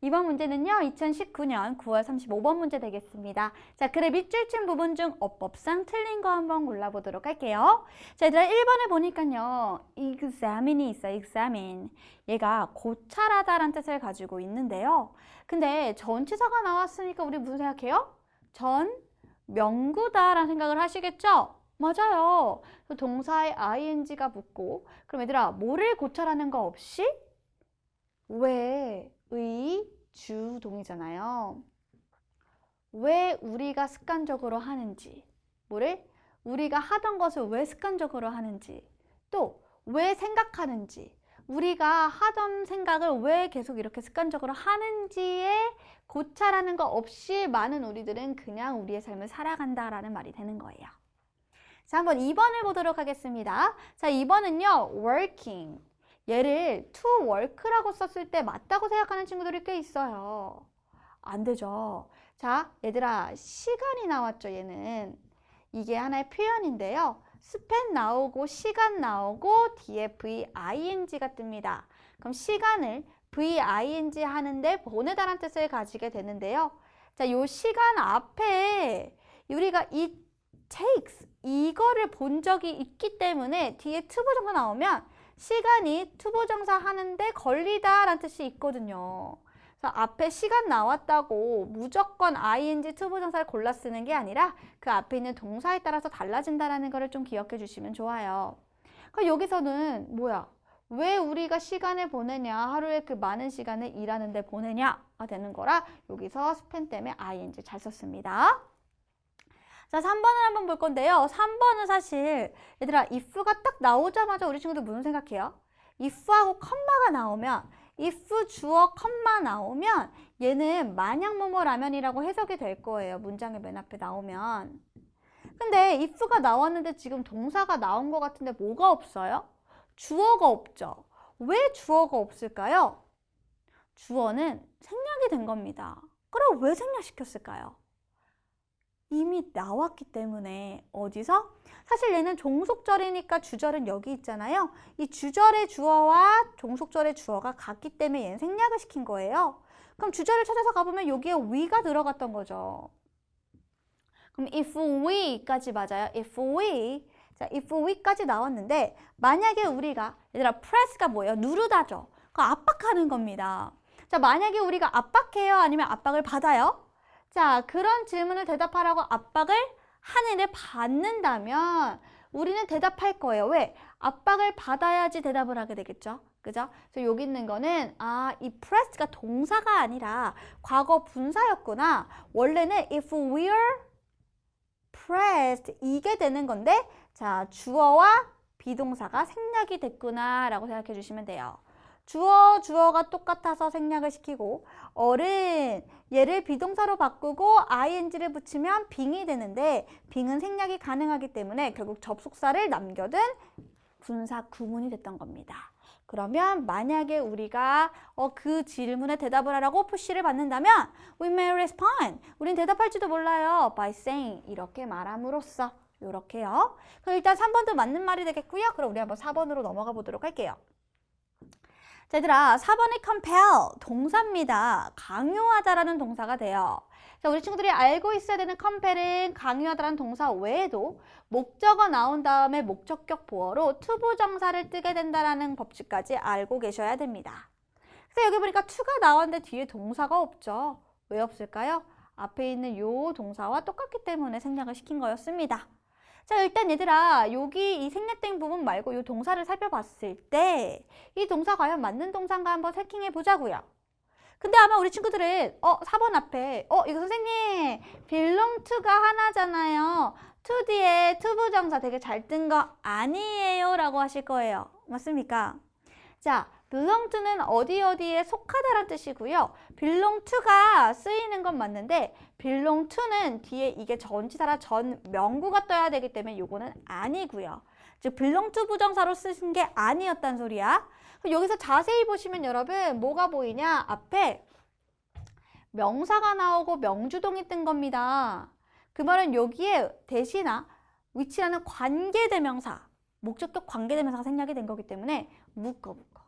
이번 문제는요, 2019년 9월 35번 문제 되겠습니다. 자, 글의 밑줄 친 부분 중 어법상 틀린 거 한번 골라보도록 할게요. 자, 얘들아, 1번에 보니까요, examine이 있어요, examine. 얘가 고찰하다라는 뜻을 가지고 있는데요. 근데 전치사가 나왔으니까 우리 무슨 생각해요? 전 명구다라는 생각을 하시겠죠? 맞아요. 그 동사에 ing가 붙고, 그럼 얘들아, 뭐를 고찰하는 거 없이? 왜, 의, 주동이잖아요. 왜 우리가 습관적으로 하는지, 뭐를? 우리가 하던 것을 왜 습관적으로 하는지, 또 왜 생각하는지, 우리가 하던 생각을 왜 계속 이렇게 습관적으로 하는지에 고찰하는 거 없이 많은 우리들은 그냥 우리의 삶을 살아간다라는 말이 되는 거예요. 자, 한번 2번을 보도록 하겠습니다. 자, 2번은요, working. 얘를 to work라고 썼을 때 맞다고 생각하는 친구들이 꽤 있어요. 안 되죠. 자, 얘들아, 시간이 나왔죠, 얘는. 이게 하나의 표현인데요. 스펜 나오고 시간 나오고 뒤에 VING가 뜹니다. 그럼 시간을 VING 하는데 보내다란 뜻을 가지게 되는데요. 자, 요 시간 앞에 우리가 it takes 이거를 본 적이 있기 때문에 뒤에 투부정사 나오면 시간이 투부정사 하는데 걸리다 라는 뜻이 있거든요. 그래서 앞에 시간 나왔다고 무조건 ing 투부정사를 골라 쓰는 게 아니라 그 앞에 있는 동사에 따라서 달라진다라는 거를 좀 기억해 주시면 좋아요. 그러니까 여기서는 뭐야? 왜 우리가 시간을 보내냐? 하루에 그 많은 시간을 일하는데 보내냐가 되는 거라 여기서 스펜 때문에 ing 잘 썼습니다. 자, 3번을 한번 볼 건데요. 3번은 사실 얘들아 if가 딱 나오자마자 우리 친구들 무슨 생각해요? if하고 컴마가 나오면 if 주어 컴마 나오면 얘는 만약 뭐뭐 라면이라고 해석이 될 거예요. 문장의 맨 앞에 나오면. 근데 if가 나왔는데 지금 동사가 나온 것 같은데 뭐가 없어요? 주어가 없죠. 왜 주어가 없을까요? 주어는 생략이 된 겁니다. 그럼 왜 생략시켰을까요? 이미 나왔기 때문에 어디서? 사실 얘는 종속절이니까 주절은 여기 있잖아요. 이 주절의 주어와 종속절의 주어가 같기 때문에 얘는 생략을 시킨 거예요. 그럼 주절을 찾아서 가보면 여기에 we가 들어갔던 거죠. 그럼 if we까지 맞아요. if we 자, if we까지 나왔는데 만약에 우리가 얘들아 press가 뭐예요? 누르다죠. 그 압박하는 겁니다. 자, 만약에 우리가 압박해요? 아니면 압박을 받아요? 자, 그런 질문을 대답하라고 압박을 하는데 받는다면 우리는 대답할 거예요. 왜? 압박을 받아야지 대답을 하게 되겠죠. 그죠? 그래서 여기 있는 거는 아, 이 press가 동사가 아니라 과거 분사였구나. 원래는 if we're pressed 이게 되는 건데 자, 주어와 비동사가 생략이 됐구나라고 생각해 주시면 돼요. 주어, 주어가 똑같아서 생략을 시키고 어른, 얘를 비동사로 바꾸고 ing를 붙이면 빙이 되는데 빙은 생략이 가능하기 때문에 결국 접속사를 남겨둔 분사 구문이 됐던 겁니다. 그러면 만약에 우리가 어, 그 질문에 대답을 하라고 푸시를 받는다면 we may respond. 우린 대답할지도 몰라요. by saying 이렇게 말함으로써 이렇게요. 그럼 일단 3번도 맞는 말이 되겠고요. 그럼 우리 한번 4번으로 넘어가 보도록 할게요. 자, 얘들아, 4번의 compel, 동사입니다. 강요하다라는 동사가 돼요. 자, 우리 친구들이 알고 있어야 되는 compel은 강요하다라는 동사 외에도 목적어 나온 다음에 목적격 보어로 투부정사를 뜨게 된다라는 법칙까지 알고 계셔야 됩니다. 그래서 여기 보니까 to가 나왔는데 뒤에 동사가 없죠. 왜 없을까요? 앞에 있는 요 동사와 똑같기 때문에 생략을 시킨 거였습니다. 자, 일단 얘들아, 여기 이 생략된 부분 말고 이 동사를 살펴봤을 때 이 동사 과연 맞는 동사인가 한번 체킹해 보자고요. 근데 아마 우리 친구들은 어, 4번 앞에 어, 이거 선생님 belong to가 하나잖아요. to 뒤에 to 부정사 되게 잘 뜬 거 아니에요 라고 하실 거예요. 맞습니까? 자, belong to는 어디 어디에 속하다란 뜻이고요. belong to가 쓰이는 건 맞는데 belong to는 뒤에 이게 전치사라 전 명구가 떠야 되기 때문에 요거는 아니고요. 즉 belong to 부정사로 쓰신 게 아니었단 소리야. 여기서 자세히 보시면 여러분 뭐가 보이냐? 앞에 명사가 나오고 명주동이 뜬 겁니다. 그 말은 여기에 대시나 위치라는 관계대명사, 목적격 관계대명사가 생략이 된 거기 때문에 묶어 묶어.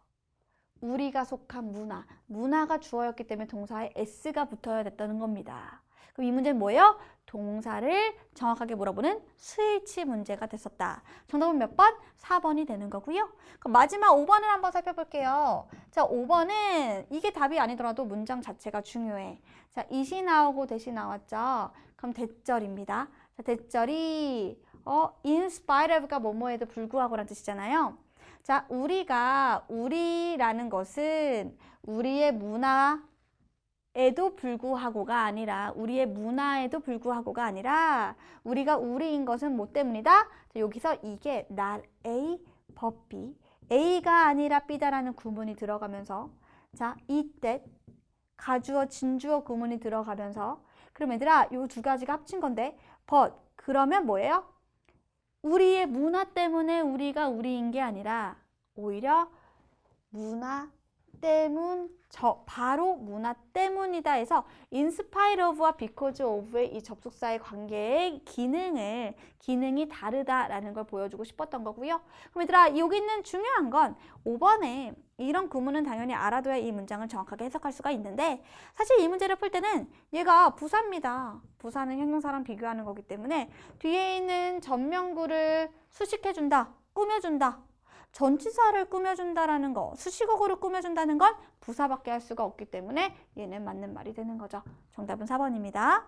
우리가 속한 문화, 문화가 주어였기 때문에 동사에 s가 붙어야 됐다는 겁니다. 그럼 이 문제는 뭐예요? 동사를 정확하게 물어보는 스위치 문제가 됐었다. 정답은 몇 번? 4번이 되는 거고요. 그럼 마지막 5번을 한번 살펴볼게요. 자, 5번은 이게 답이 아니더라도 문장 자체가 중요해. 자, 이시 나오고 대시 나왔죠? 그럼 대절입니다. 자, 대절이 어, in spite of가 뭐뭐에도 불구하고란 뜻이잖아요. 자, 우리가 우리라는 것은 우리의 문화 에도 불구하고가 아니라 우리의 문화에도 불구하고가 아니라 우리가 우리인 것은 뭐 때문이다? 자, 여기서 이게 not A, but B A가 아니라 B다라는 구문이 들어가면서 자, 이때 가주어, 진주어 구문이 들어가면서 그럼 얘들아 요두 가지가 합친 건데 but 그러면 뭐예요? 우리의 문화 때문에 우리가 우리인 게 아니라 오히려 문화 때문 저 바로 문화 때문이다 해서 in spite of와 because of의 이 접속사의 관계의 기능을 기능이 다르다라는 걸 보여주고 싶었던 거고요. 그럼 얘들아 여기 있는 중요한 건 5번에 이런 구문은 당연히 알아둬야 이 문장을 정확하게 해석할 수가 있는데 사실 이 문제를 풀 때는 얘가 부사입니다. 부사는 형용사랑 비교하는 거기 때문에 뒤에 있는 전명구를 수식해준다, 꾸며준다 전치사를 꾸며준다라는 거, 수식어구를 꾸며준다는 건 부사밖에 할 수가 없기 때문에 얘는 맞는 말이 되는 거죠. 정답은 4번입니다.